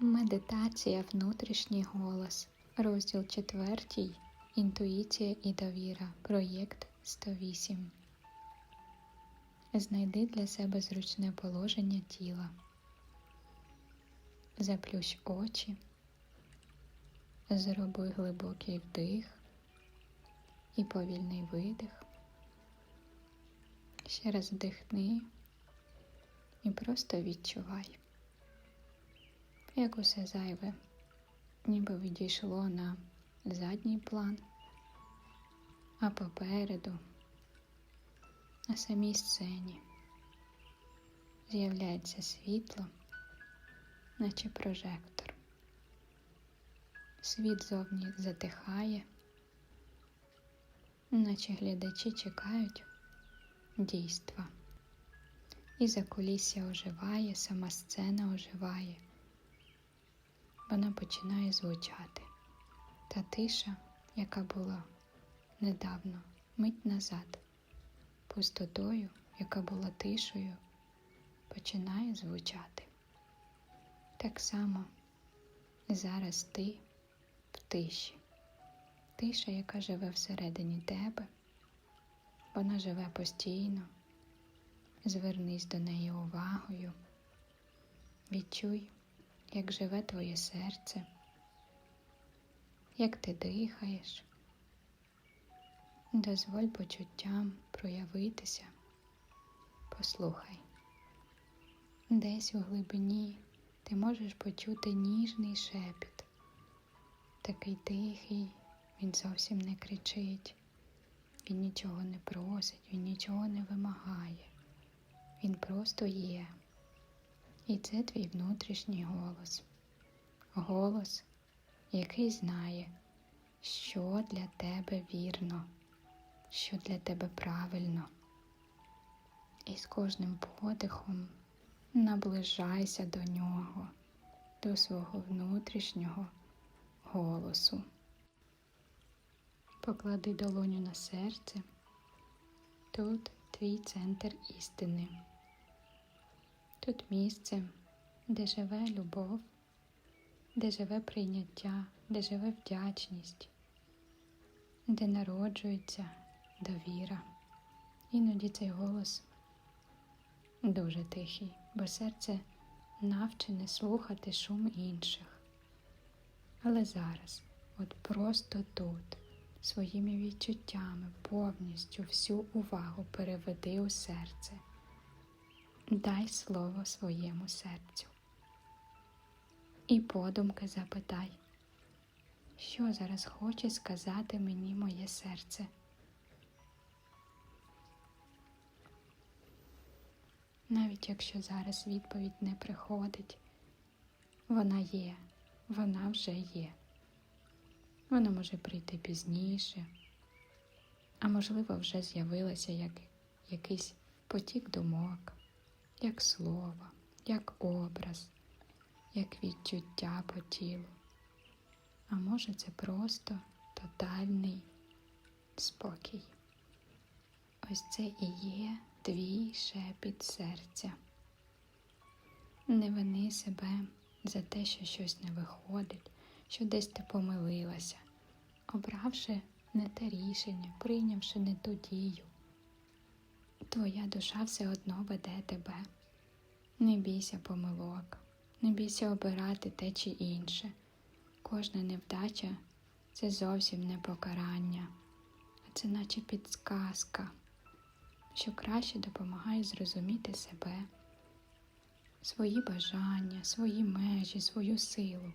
Медитація внутрішній голос. Розділ 4. Інтуїція і довіра. Проєкт 108. Знайди для себе зручне положення тіла. Заплющ очі. Зроби глибокий вдих і повільний видих. Ще раз вдихни і просто відчувай як усе зайве, ніби відійшло на задній план, а попереду, на самій сцені, з'являється світло, наче прожектор. Світ зовні затихає, наче глядачі чекають дійства. І за кулісся оживає, сама сцена оживає вона починає звучати. Та тиша, яка була недавно, мить назад, пустотою, яка була тишою, починає звучати. Так само зараз ти в тиші, тиша, яка живе всередині тебе, вона живе постійно. Звернись до неї увагою, відчуй як живе твоє серце, як ти дихаєш, дозволь почуттям проявитися, послухай. Десь у глибині ти можеш почути ніжний шепіт, такий тихий, він зовсім не кричить, він нічого не просить, він нічого не вимагає, він просто є. І це твій внутрішній голос. Голос, який знає, що для тебе вірно, що для тебе правильно. І з кожним подихом наближайся до нього, до свого внутрішнього голосу. Поклади долоню на серце. Тут твій центр істини. Тут місце, де живе любов, де живе прийняття, де живе вдячність, де народжується довіра. Іноді цей голос дуже тихий, бо серце навчене слухати шум інших. Але зараз, от просто тут, своїми відчуттями повністю всю увагу переведи у серце. Дай слово своєму серцю. І подумки запитай, що зараз хоче сказати мені моє серце. Навіть якщо зараз відповідь не приходить, вона є, вона вже є. Вона може прийти пізніше, а можливо, вже з'явилася як якийсь потік думок як слово, як образ, як відчуття по тілу. А може це просто тотальний спокій. Ось це і є твій шепіт серця. Не вини себе за те, що щось не виходить, що десь ти помилилася, обравши не те рішення, прийнявши не ту дію твоя душа все одно веде тебе. Не бійся помилок, не бійся обирати те чи інше. Кожна невдача це зовсім не покарання, а це наче підсказка, що краще допомагає зрозуміти себе, свої бажання, свої межі, свою силу.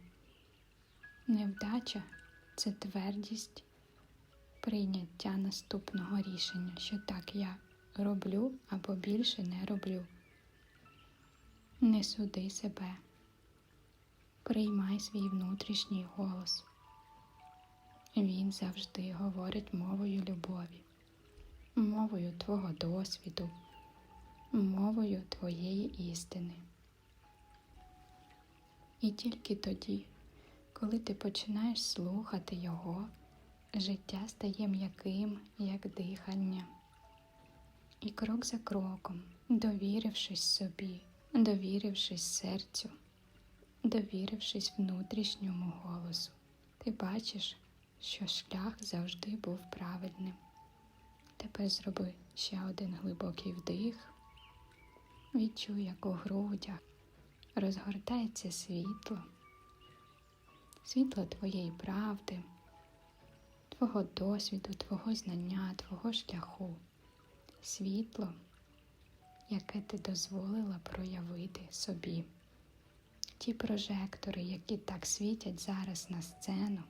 Невдача це твердість прийняття наступного рішення, що так я роблю або більше не роблю. Не суди себе, приймай свій внутрішній голос. Він завжди говорить мовою любові, мовою твого досвіду, мовою твоєї істини. І тільки тоді, коли ти починаєш слухати Його, життя стає м'яким, як дихання. І крок за кроком, довірившись собі, довірившись серцю, довірившись внутрішньому голосу, ти бачиш, що шлях завжди був правильним. Тепер зроби ще один глибокий вдих. Відчуй, як у грудях розгортається світло, світло твоєї правди, твого досвіду, твого знання, твого шляху, світло, яке ти дозволила проявити собі. Ті прожектори, які так світять зараз на сцену,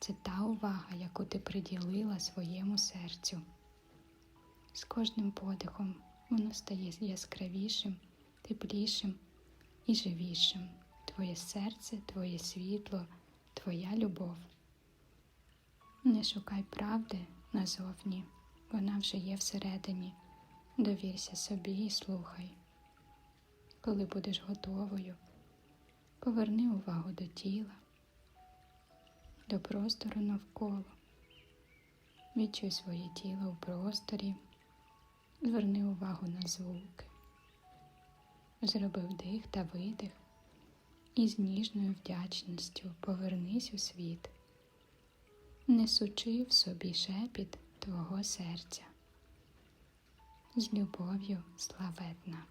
це та увага, яку ти приділила своєму серцю. З кожним подихом воно стає яскравішим, теплішим і живішим. Твоє серце, твоє світло, твоя любов. Не шукай правди назовні, вона вже є всередині. Довірся собі і слухай. Коли будеш готовою, поверни увагу до тіла, до простору навколо. Відчуй своє тіло у просторі, зверни увагу на звуки, зроби вдих та видих і з ніжною вдячністю повернись у світ, несучи в собі шепіт твого серця. З любов'ю славетна.